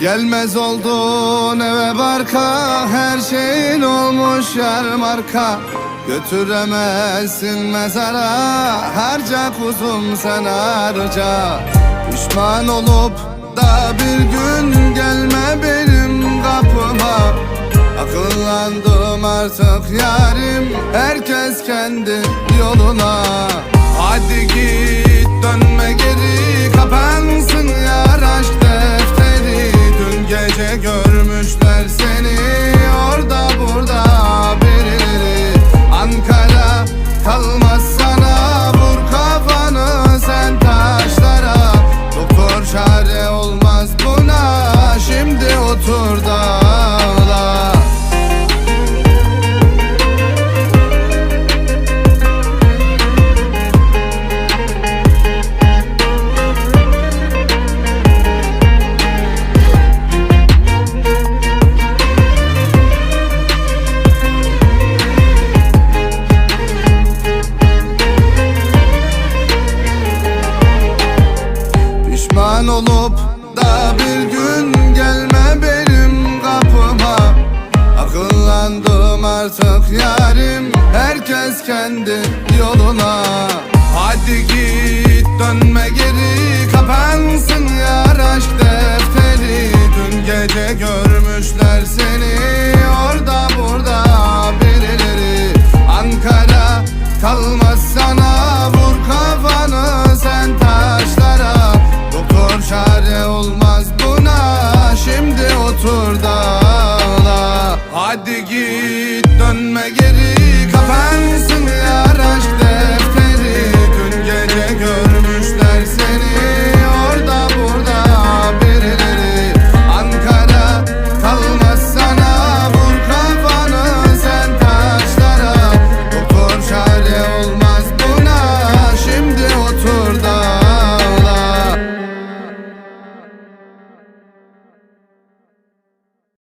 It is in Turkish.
Gelmez oldun eve barka Her şeyin olmuş yer marka. Götüremezsin mezara Harca kuzum sen harca Pişman olup da bir gün gelme benim kapıma. Akıllandım artık yarim Herkes kendi yoluna kalmaz sana Vur kafanı sen taşlara. Doktor çare olmaz buna. Şimdi otur da Pişman olup da bir gün gelme benim kapıma. Akıllandım artık yarim Herkes kendi yoluna. Hadi git dönme geri Kapansın yar aşk defteri. Dün gece görmüşler seni Orada burada birileri. Ankara kalmaz sana Vur kafanı Hadi git dönme geri kapan